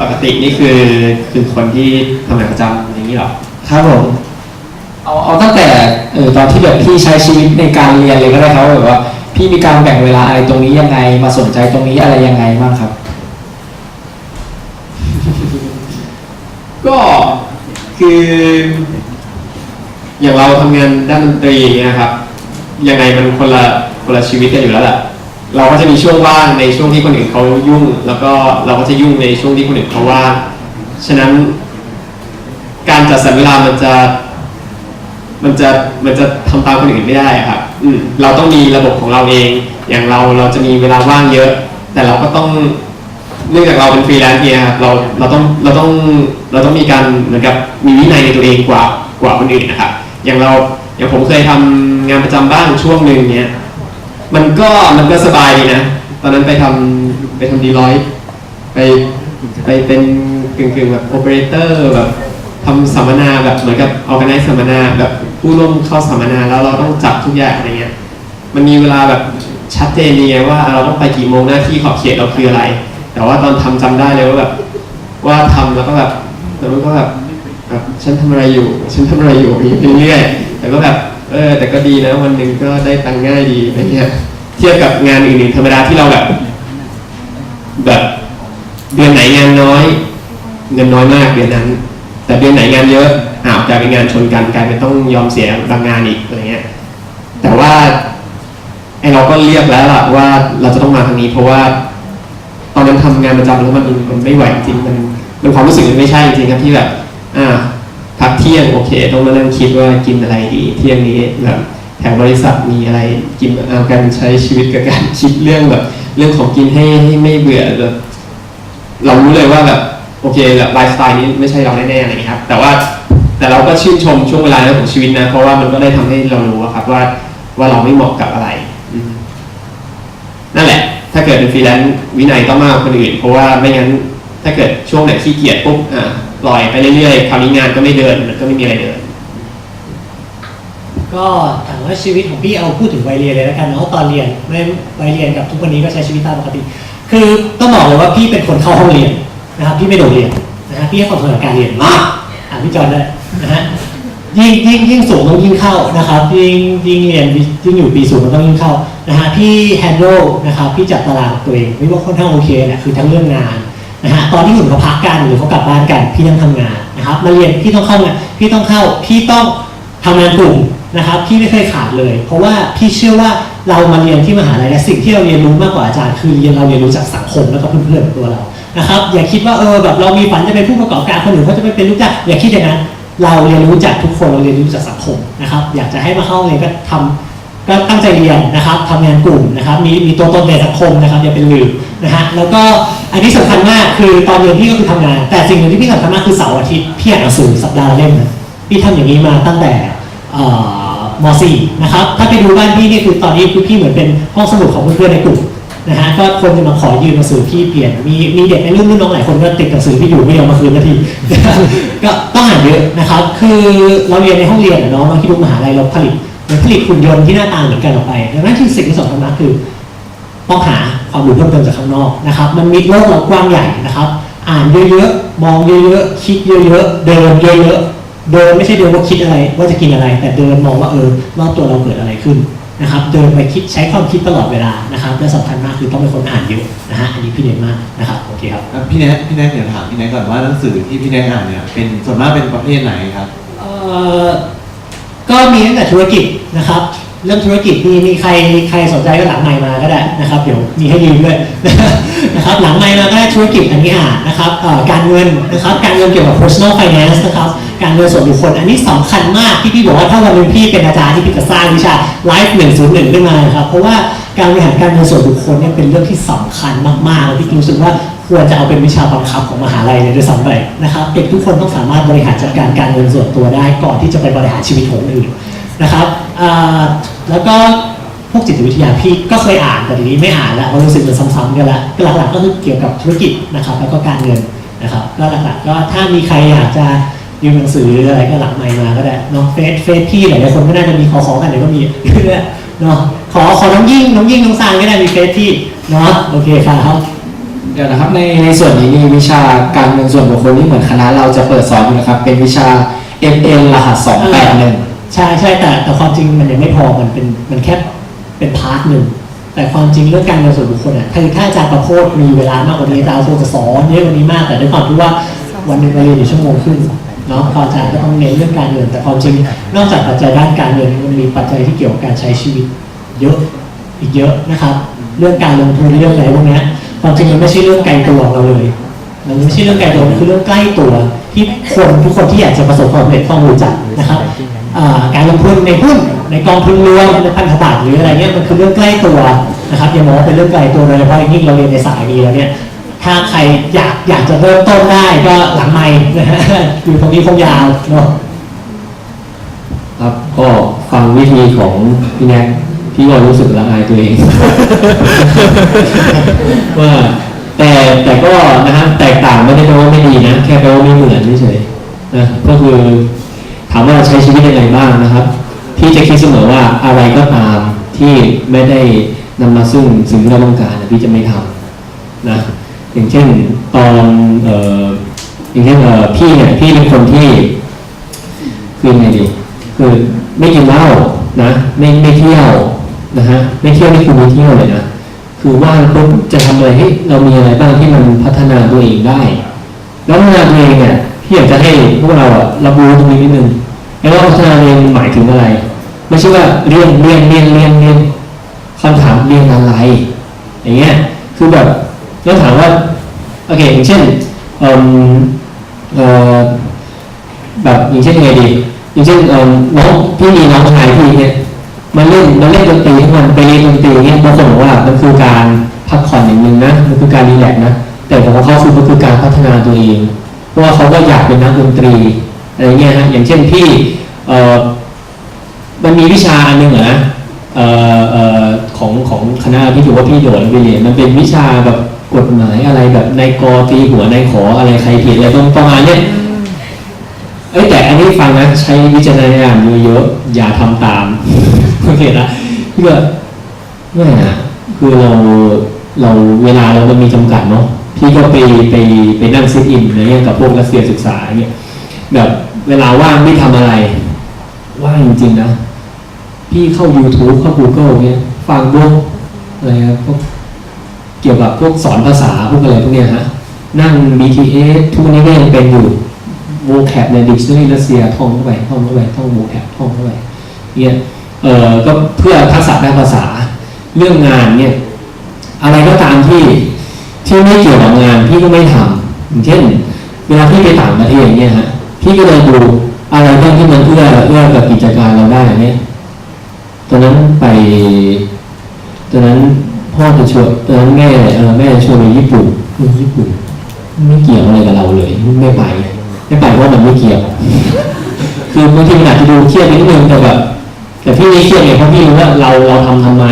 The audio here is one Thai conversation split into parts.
ปกตินี่คือคือคนที่ทำงานประจำอย่างนี้เหรอ ครับผม เอาเอาตั้งแต่เออตอนที่แบบพี่ใช้ชีวิตในการเรียนเลยก็ได้ครับแบบว่า พี่มีการแบ่งเวลาอะไรตรงนี้ยังไง มาสนใจตรงนี้อะไรยังไงบ้างครับ ก็คือ อย่างเราทำงานด้านดนตรีอย่างเงี้ยครับ ยังไงมันคนละคนละชีวิตกันอยู่แล้วแหละ เราก็จะมีช่วงว่างในช่วงที่คนอื่นเขายุ่ง แล้วก็เราก็จะยุ่งในช่วงที่คนอื่นเขาว่างฉะนั้น การจัดสรรเวลามันจะ มันจะมันจะทำตามคนอื่นไม่ได้ครับ อืมเราต้องมีระบบของเราเอง อย่างเราเราจะมีเวลาว่างเยอะ แต่เราก็ต้องเนื่องจากเราเป็นฟรีแลนซ์เนี่ยครับเราเราต้องเราต้องเราต้องมีการเหมือนกับมีวินัยในตัวเองกว่ากว่าคนอื่นนะครับอย่างเราอย่างผมเคยทำงานประจำบ้างช่วงหนึ่งเนี้ย มันก็มันก็สบายดีนะ ตอนนั้นไปทำไปทำดีลอยไปไปเป็นกึ่งกึ่งๆแบบโอเปอเรเตอร์แบบทำสัมมนาแบบเหมือนกับออแกไนซ์สัมมนาแบบผู้ร่วมเข้าสัมมนาแล้วเราต้องจับทุกอย่างอะไรเงี้ย มันมีเวลาแบบชัดเจนดีไงว่าเราต้องไปกี่โมงหน้าที่ขอบเขตเราคืออะไร แต่ว่าตอนทำจำได้เลยว่าแบบว่าทำแล้วก็แบบแล้วมันก็แบบแบบฉันทำอะไรอยู่ ฉันทำอะไรอยู่อยู่เรื่อยๆแต่ก็แบบ เออ แต่ก็ดีนะ วันหนึ่งก็ได้ตังค์ง่ายดีอะไรเงี้ยเทียบกับงานอื่นๆธรรมดาที่เราแบบ แบบเดือนไหนงานน้อย เงินน้อยมากเดือนนั้น แต่เดือนไหนงานเยอะอ้าวกลายเป็นงานชนกันกลายเป็นต้องยอมเสียบางงานอีกอะไรเงี้ยแต่ว่าไอเราก็เรียกแล้วล่ะว่าเราจะต้องมาทางนี้ เพราะว่าตอนนั้นทำงานประจำแล้วมันมันไม่ไหวจริงมันมันความรู้สึกมันไม่ใช่จริงครับที่แบบ อ่า พักเที่ยงโอเค ต้องมานั่งคิดว่ากินอะไรดี เที่ยงนี้แบบแถวบริษัทมีอะไรกินเอาการใช้ชีวิตกับการคิดเรื่องแบบ เรื่องของกินให้ให้ไม่เบื่อแบบเรารู้เลยว่าแบบโอเคแบบไลฟ์สไตล์นี้ไม่ใช่เราแน่ๆอะไรอย่างเงี้ยครับ แต่ว่าแต่เราก็ชื่นชมช่วงเวลานั้นของชีวิตนะ เพราะว่ามันก็ได้ทำให้เรารู้ครับว่าว่าเราไม่เหมาะกับอะไรนั่นแหละ ถ้าเกิดเป็นฟรีแลนซ์วินัยต้องมากกว่าคนอื่น เพราะว่าไม่งั้นถ้าเกิดช่วงไหนขี้เกียจปุ๊บอ่า ปล่อยไปเรื่อยๆคราวนี้งานก็ไม่เดินมันก็ไม่มีอะไรเดิน ก็ถามว่าชีวิตของพี่เอาพูดถึงวัยเรียนเลยแล้วกันเนาะตอนเรียนไม่วัยเรียนกับทุกวันนี้ก็ใช้ชีวิตตามปกติ คือต้องบอกเลยว่าพี่เป็นคนเข้าห้องเรียนนะครับพี่ไม่โดดเรียนนะฮะพี่ให้ความสำคัญกับการเรียนมากอ่านพี่จอนได้นะฮะยิ่งยิ่งยิ่งสูงต้องยิ่งเข้านะครับยิ่งยิ่งเรียนยิ่งอยู่ปีสูงมันต้องยิ่งเข้านะฮะพี่แฮนด์ลนะครับพี่จัดตารางตัวเองไม่ว่าค่อนข้างโอเคแหละคือทั้งเรื่องงาน นะฮะตอนที่หุ่นเขาพักกันหรือเขากลับบ้านกัน พี่ต้องทำงานนะครับ มาเรียนพี่ต้องเข้างานพี่ต้องเข้าพี่ต้องทำงานกลุ่มนะครับพี่ไม่เคยขาดเลย เพราะว่าพี่เชื่อว่าเรามาเรียนที่มหาลัยและสิ่งที่เราเรียนรู้มากกว่าอาจารย์คือเรียนเราเรียนรู้จากสังคมแล้วก็เพื่อนๆของตัวเรานะครับอย่าคิดว่าเออแบบเรามีฝันจะเป็นผู้ประกอบการคนอื่นเขาจะไปเป็นลูกจ้างอย่าคิดอย่างนั้นเราเรียนรู้จากทุกคนเราเรียนรู้จากสังคมนะครับ อยากจะให้มาเข้าเรียนก็ทำก็ตั้งใจเรียนนะครับทำงานกลุ่มนะครับมีมีตัวตนในสังคมนะครับอย่าเป็นลืม นะฮะแล้วก็อันนี้สำคัญมากคือตอนเรียนพี่ก็คือทำงาน แต่สิ่งหนึ่งที่พี่สำคัญมากคือเสาร์อาทิตย์พี่อ่านหนังสือสัปดาห์ละเล่มนะพี่ทำอย่างนี้มาตั้งแต่เอ่อม .4 นะครับถ้าไปดูบ้านพี่นี่คือตอนนี้คือพี่เหมือนเป็นห้องสมุดของเพื่อนๆในกลุ่มนะฮะก็คนจะมาขอยืมหนังสือพี่เปลี่ยนมีมีเด็กในรุ่นรุ่นน้องหลายคนก็ติดหนังสือพี่อยู่ไม่ยอมมาคืนนาทีก็ต้องอ่านเยอะนะครับ คือเราเรียนในห้องเรียนเนาะเราคิดดูมหาลัยเราผลิตเหมือนผลิตหุ่นยนต์ที่หน้าตาเหมือนกันออกไปดังนั้นที่สิ่งที่สำคัญมากคือ ต้องหาความรู้เพิ่มเติมจากข้างนอกนะครับ มันมีโลกเรากว้างใหญ่นะครับ อ่านเยอะๆ มองเยอะๆ คิดเยอะๆ เดินเยอะๆ เดินไม่ใช่เดินว่าคิดอะไร ว่าจะกินอะไร แต่เดินมองว่าเออรอบตัวเราเกิดอะไรขึ้นนะครับ เดินไปคิดใช้ความคิดตลอดเวลานะครับ และสำคัญมากคือต้องเป็นคนอ่านเยอะนะฮะ อันนี้พี่เน้นมากนะครับ โอเคครับอะพี่แนทพี่แนทเดี๋ยวถามพี่แนทก่อนว่าหนังสือที่พี่แนทอ่านเนี่ย เป็นส่วนมากเป็นประเภทไหนครับ เอ่อ ก็มีตั้งแต่ธุรกิจนะครับ เรื่องธุรกิจมีมีใครใครสนใจก็หลังไมค์มาก็ได้นะครับ เดี๋ยวมีให้ยืมด้วยนะครับหลังไมค์มาก็ได้ธุรกิจอันนี้อ่านนะครับการเงินนะครับการเงินเกี่ยวกับ personal finance นะครับการเงินส่วนบุคคลอันนี้สำคัญมากที่พี่บอกว่าถ้าวันหนึงพี่เป็นอาจารย์ที่พี่จะสร้างวิชา Life 101 ขึ้นมาครับเพราะว่าการบริหารการเงินส่วนบุคคลเนี่ยเป็นเรื่องที่สำคัญมากๆแล้วพี่รู้สึกว่าควรจะเอาเป็นวิชาบังคับของมหาลัยเลยด้วยซ้ำไปนะครับเด็กทุกคนต้องสามารถบริหารจัดการการเงินส่วนตัวได้ก่อนที่จะไปบริหารชีวิตของอื่น นะครับแล้วก็พวกจิตวิทยาพี่ก็เคยอ่านแต่ทีนี้ไม่อ่านแล้วเพราะรู้สึกมันซ้ำๆกันแล้วหลักๆก็คือเกี่ยวกับธุรกิจนะครับ แล้วก็การเงินนะครับก็หลักๆก็ถ้ามีใครอยากจะยืมหนังสืออะไรก็หลังไมค์มาก็ได้เนาะเฟซเฟซพี่หลายๆคนก็น่าจะมีขอขอๆกันเดี๋ยวก็มีเนาะขอขอน้องยิ่งน้องยิ่งน้องซานก็ได้มีเฟซพี่เนาะโอเคครับเดี๋ยวนะครับในในส่วนนี้มีวิชาการเงินส่วนบุคคลที่เหมือนคณะเราจะเปิดสอนอยู่นะครับเป็นวิชา MN รหัส281 ช่ใช่แต่แต่ความจริงมันยังไม่พอมันเป็นมันแค่เป็นพาร์ทหนึ่งแต่ความจริงเรื่องการเงินส่วนบุคคลอะคือถ้าอาจารย์ประโพธมีเวลามากกว่านี้อาจารย์คงจะสอนเยอะกว่านี้มากแต่ด้วยความที่ว่าวันหนึ่งเราเรียนอยู่ชั่วโมงครึ่งเนาะอาจารย์ก็ต้องเน้นเรื่องการเงิน แต่ความจริงนอกจากปัจจัยด้านการเงินมันมีปัจจัยที่เกี่ยวกับการใช้ชีวิต เยอะอีกเยอะนะครับ เรื่องการลงทุนเรื่องอะไรพวกนี้ความจริงมันไม่ใช่เรื่องไกลตัวเราเลย มันไม่ใช่เรื่องไกลตัวมันคือเรื่องใกล้ตัว ที่คนทุกคนที่อยากจะประสบความสำเร็จต้องรู้จักนะครับการลงทุนในหุ้นในกองทุนรวมในพันธบัตรหรืออะไรเงี้ยมันคือเรื่องใกล้ตัวนะครับอย่ามองว่าเป็นเรื่องไกลตัวโดยเฉพาะยิ่งเราเรียนในสายนี้แล้วเนี่ยถ้าใครอยากอยากจะเริ่มต้นได้ก็หลังไมค์นะฮะอยู่ตรงนี้คงยาวเนาะครับก็ฟังวิธีของพี่แน็กพี่ก็รู้สึกละอายตัวเองว่า แต่แต่ก็นะฮะแตกต่างไม่ได้แปลว่าไม่ดีนะแค่แปลว่าไม่เหมือนเฉยๆนะก็คือถามว่าใช้ชีวิตยังไงบ้างนะครับพี่จะคิดเสมอว่าอะไรก็ตามที่ไม่ได้นำมาซึ่งสิ่งที่เราต้องการพี่จะไม่ทำนะอย่างเช่นตอนเอ่ออย่างเช่นเอ่อพี่เนี่ยพี่เป็นคนที่คือไงดีคือไม่กินเหล้านะไม่ไม่เที่ยวนะฮะไม่เที่ยวนี่คือไม่เที่ยวเลยนะ คือว่างปุ๊บจะทำอะไรให้เรามีอะไรบ้างที่มันพัฒนาตัวเองได้ แล้วพัฒนาตัวเองเนี่ยพี่อยากจะให้พวกเราอะรับรู้ตรงนี้นิดนึงไอ้ว่าพัฒนาตัวเองหมายถึงอะไร ไม่ใช่ว่าเรียนเรียนเรียนเรียนเรียนคำถามเรียนอะไร อย่างเงี้ยคือแบบแล้วถามว่าโอเคอย่างเช่นเอ่อแบบอย่างเช่นยังไงดี อย่างเช่นเอ่อน้องพี่มีน้องชายพี่เนี่ย มันเล่นมันเล่นดนตรีทุกวันไปเรียนดนตรีเนี่ยบางคนบอกว่ามันคือการพักผ่อนอย่างหนึ่งนะมันคือการรีแลกซ์นะแต่ของเขาคือมันคือการพัฒนาตัวเองเพราะว่าเขาก็อยากเป็นนักดนตรีอะไรเงี้ยฮะอย่างเช่นพี่เอ่อมันมีวิชาอันหนึ่งอะนะเอ่อเอ่อของของคณะที่ถือว่าพี่โดดไปเรียนมันเป็นวิชาแบบกฎหมายอะไรแบบนายกอตีหัวนายขออะไรใครผิดอะไรประมาณเนี้ยเอ้ยแต่อันนี้ฟังนะใช้วิจารณญาณเยอะๆอย่าทำตาม โอเคนะพี่ก็ไม่นะคือเราเราเวลาเรามันมีจำกัดเนาะพี่ก็ไปไปไปนั่งซิทอินอะไรเงี้ยกับพวกรัสเซียศึกษาเงี้ยแบบเวลาว่างไม่ทำอะไร ว่างจริงๆนะ พี่เข้า YouTube เข้า Google เงี้ยฟังพวกอะไรครับพวกเกี่ยวกับพวกสอนภาษาพวกอะไรพวกเนี้ยฮะนั่ง BTS ทุกนี้ก็ยังเป็นอยู่โวแคปในดิกชันนารีรัสเซียท่องเข้าไปท่องเข้าไปท่องโวแคปท่องเข้าไปเนี่ย เอ่อก็เพื่อทักษะด้านภาษาเรื่องงานเนี่ยอะไรก็ตามที่ที่ไม่เกี่ยวกับงานพี่ก็ไม่ทำอย่างเช่น เวลาพี่ไปต่างประเทศเนี่ยฮะพี่ก็เลยดูอะไรบ้างที่มันเอื้อเอื้อกับกิจการเราได้เนี่ยตอนนั้นไปตอนนั้นพ่อจะชวนตอนนั้นแม่เออแม่จะชวนไปญี่ปุ่นเออญี่ปุ่นไม่เกี่ยวอะไรกับเราเลย ไม่ไปไม่ไปเพราะมันไม่เกี่ยว คือบางทีมันอาจจะดูเครียดนิดนึงแต่แบบ แต่พี่ไม่เครียดไงเพราะพี่รู้ว่าเราเราทำทำไม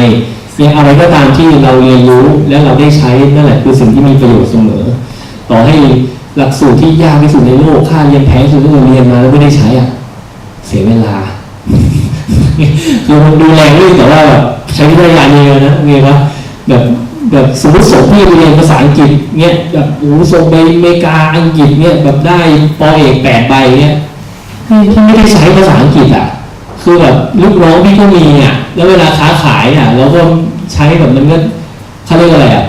เนี่ยอะไรก็ตามที่เราเรียนรู้แล้วเราได้ใช้นั่นแหละคือสิ่งที่มีประโยชน์เสมอ ต่อให้หลักสูตรที่ยากที่สุดในโลกค่าเรียนแพงที่สุดที่เราเรียนมาแล้วไม่ได้ใช้อะเสียเวลาคือมันดูแลด้วยแต่ว่าแบบใช้วิทยาเองนะเงี้ยวะแบบแบบสมมติส่งพี่ไปเรียนภาษาอังกฤษเงี้ยแบบโอ้ส่งไปอเมริกาอังกฤษเงี้ยแบบได้ปอเอกแปดใบเงี้ยที่ไม่ได้ใช้ภาษาอังกฤษอะ คือแบบลูกน้องพี่ก็มีอะแล้วเวลาค้าขายอะเราก็ใช้แบบมันก็เขาเรียกอะไรอะ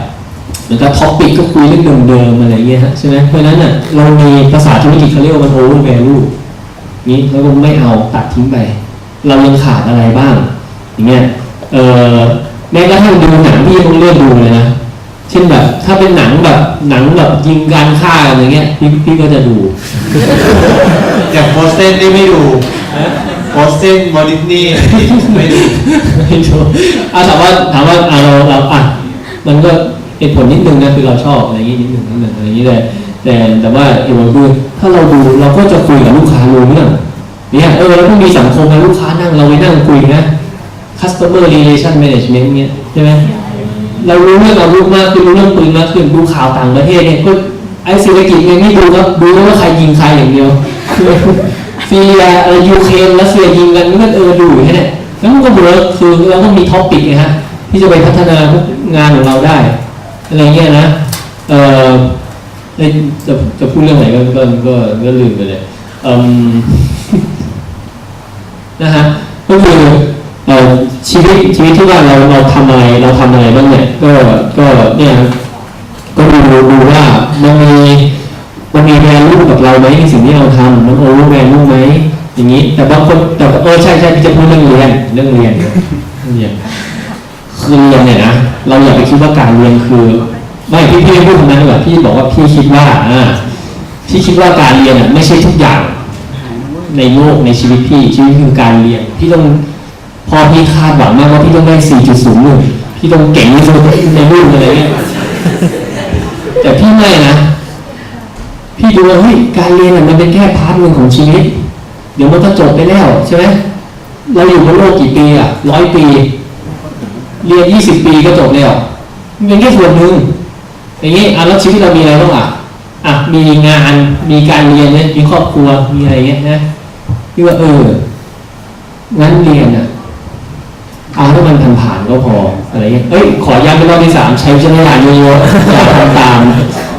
เหมือนกับท็อปปิกก็คุยเรื่องเดิมๆอะไรเงี้ยฮะใช่ไหมเพราะฉะนั้นอะเรามีภาษาธุรกิจเขาเรียกว่ามันโอเวอร์แวลูนี้แล้วก็ไม่เอาตัดทิ้งไป เรายังขาดอะไรบ้าง อย่างเงี้ยเออแม้กระทั่งดูหนังพี่ยังต้องเลือกดูเลยนะเช่นแบบ ถ้าเป็นหนังแบบหนังแบบยิงการฆ่ากันอย่างเงี้ยพี่พี่ก็จะดูอย่างโพสเซนนี่ไม่ดู โพสเซนมอดิสนีไม่ดูไม่ดูอะถามว่าถามว่าอะเราเราอะมันก็เหตุผลนิดนึงนะคือเราชอบอะไรอย่างงี้นิดนึงนิดนึงอะไรอย่างงี้แต่แต่แต่ว่าเหตุผลคือถ้าเราดูเราก็จะคุยกับลูกค้ารู้เรื่องเนี่ยเออเราต้องมีสังคมนะลูกค้านั่งเราไปนั่งคุยนะ customer relation management เนี่ยใช่ไหมเรารู้เรื่องเรารู้มากขึ้นรู้เรื่องปืนมากขึ้นดูข่าวต่างประเทศเนี่ยก็ไอ้เศรษฐกิจเนี่ยไม่ดูครับดูว่าใครยิงใครอย่างเดียว ซีเรียเออยูเครนรัสเซียยิงกันมันก็เออดูอยู่แค่นี้แล้วมันก็เวิร์กคือเราต้องมีท็อปปิกไงฮะที่จะไปพัฒนาพวกงานของเราได้อะไรเงี้ยนะเออเอ้ยจะจะพูดเรื่องไหนก็ก็ก็ก็ลืมไปเลยเนะฮะก็คือเออชีวิตชีวิตที่ว่าเราเราทำอะไรเราทำอะไรบ้างเนี่ยก็ก็เนี่ยก็ดูดูว่ามันมี มันมีแวลูกับเราไหมในสิ่งที่เราทำมันโอเวอร์แวลูไหมอย่างนี้ แต่บางคนแต่เออใช่ใช่พี่จะพูดเรื่องเรียนเรื่องเรียนเรื่องเรียนคือเรียนเนี่ยนะเราอย่าไปคิดว่าการเรียนคือ ไม่พี่พี่ไม่พูดตรงนั้นเลยพี่บอกว่าพี่คิดว่าอ่าพี่คิดว่าการเรียนอะไม่ใช่ทุกอย่าง ในโลกในชีวิตพี่ชีวิตคือการเรียน พี่ต้องพอพี่คาดหวังมากว่าพี่ต้องได้ 4.01 พี่ต้องเก่งที่สุดในรุ่นอะไรเงี้ยแต่พี่ไม่นะ พี่ดูว่าเฮ้ยการเรียนมันเป็นแค่พาร์ทหนึ่งของชีวิต เดี๋ยวมันก็จบไปแล้วใช่ไหมเราอยู่บนโลกกี่ปีอะร้อยปี เรียน20ปีก็จบแล้วมันเป็นแค่ส่วนหนึ่งอย่างนี้อะแล้วชีวิตเรามีอะไรบ้างอะอะมีงานมีการเรียนเนี่ยมีครอบครัวมีอะไรเงี้ยนะพี่ว่าเอองั้นเรียนอะเอาให้มันผ่านๆก็พออะไรเงี้ยเอ้ยขอย้ำเป็นรอบที่สามใช้วิจารณญาณเยอะๆอย่าทำตาม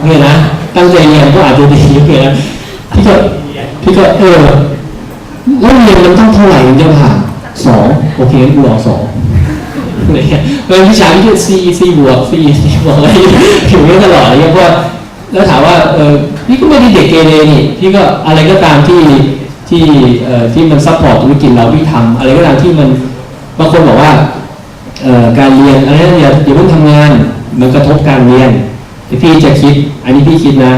เนี่ยนะ ตั้งใจเรียนก็อาจจะดีเลยนะพี่ก็พี่ก็เออแล้วเรียนมันต้องเท่าไหร่ถึงจะผ่านสองโอเคงั้นกูรอสองอะไรเงี้ยเป็นวิชาที่คือ C C บวก C C บวกอะไรอยู่นี่ตลอดเงี้ยเพราะแล้วถามว่าเออพี่ก็ไม่ได้เด็กเกเรนี่พี่ก็อะไรก็ตามที่ที่เอ่อที่มันซัพพอร์ตธุรกิจเราพี่ทำอะไรก็ตามที่มันบางคนบอกว่าเอ่อการเรียนอะไรนั่นอย่าอย่าเพิ่งทำงาน มันกระทบการเรียน แต่พี่จะคิด อันนี้พี่คิดนะ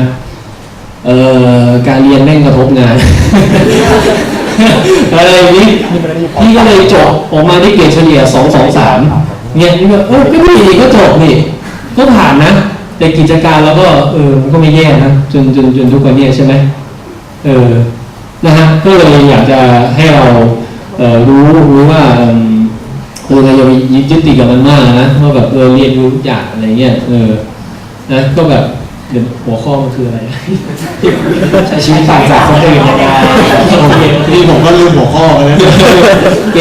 เอ่อการเรียนแม่งกระทบงานอะไรอย่างนี้พี่ก็เลยจบออกมาได้เกรดเฉลี่ยสองสองสามเนี่ยนี่ก็เออก็ไม่ดีก็จบนี่ก็ผ่านนะแต่กิจการเราก็เออมันก็ไม่แย่นะจนจนจนทุกวันเนี้ใช่ไหมเออนะฮะก็เลยอยากจะให้เราเออรู้รู้ว่าเอิ่มเออเราอย่าไปยึดติดกับมันมากนะว่าแบบเออเรียนรู้ทุกอย่างอะไรเงี้ยเออ นะก็แบบเดี๋ยวหัวข้อมันคืออะไรใช้ชีวิตต่างจากคนอื่นยังไงโอเคนี่ผมก็ลืมหัวข้อไปแล้วโอเค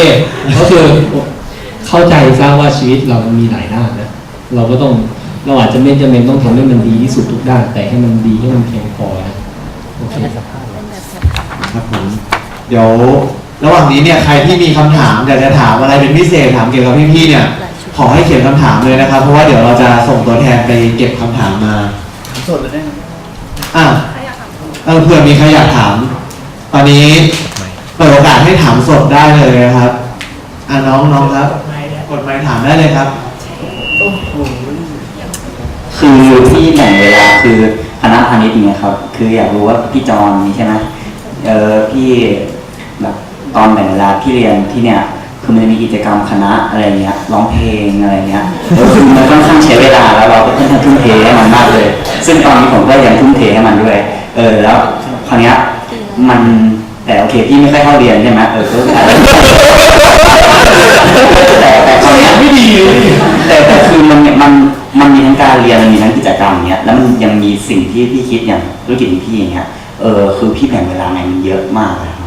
ก็คือเข้าใจซะว่าชีวิตเรามันมีหลายด้านนะเราก็ต้องเราอาจจะไม่จำเป็นต้องทำให้มันดีที่สุดทุกด้าน แต่ให้มันดีให้มันเพียงพอนะโอเคครับผมเดี๋ยวระหว่างนี้เนี่ยใครที่มีคำถามอยากจะถามอะไรเป็นพิเศษถามเกี่ยวกับพี่ๆเนี่ย ขอให้เขียนคำถามเลยนะครับ เพราะว่าเดี๋ยวเราจะส่งตัวแทนไปเก็บคำถามมาสดเลยได้อะเออเผื่อมีใครอยากถาม ตอนนี้เปิดโอกาสให้ถามสดได้เลยนะครับอะน้องน้องครับ กดไมค์ถามได้เลยครับคือที่แบ่งเวลาคือคณะพาณิชย์เนี่ยครับ คืออยากรู้ว่าพี่จอนนี่ใช่ไหมเออพี่แบบตอนแบ่งเวลาที่เรียนที่เนี่ย คือมันจะมีกิจกรรมคณะอะไรเงี้ยร้องเพลงอะไรเงี้ยแล้วคือมันค่อนข้างใช้เวลาแล้วเราก็ค่อนข้างทุ่มเทให้มันมากเลย ซึ่งตอนนี้ผมก็ยังทุ่มเทให้มันด้วย เออแล้วคราวเนี้ยมันแต่โอเคพี่ไม่ค่อยเข้าเรียนใช่ไหมเออก็อาจจะแต่แต่คราวเนี้ยไม่ดีแต่แต่คือมันเนี่ยมันมันมีทั้งการเรียนมันมีทั้งกิจกรรมเนี้ยแล้วมันยังมีสิ่งที่พี่คิดอย่างธุรกิจของพี่อย่างเงี้ยเออคือพี่แบ่งเวลาในมันเยอะมากอะ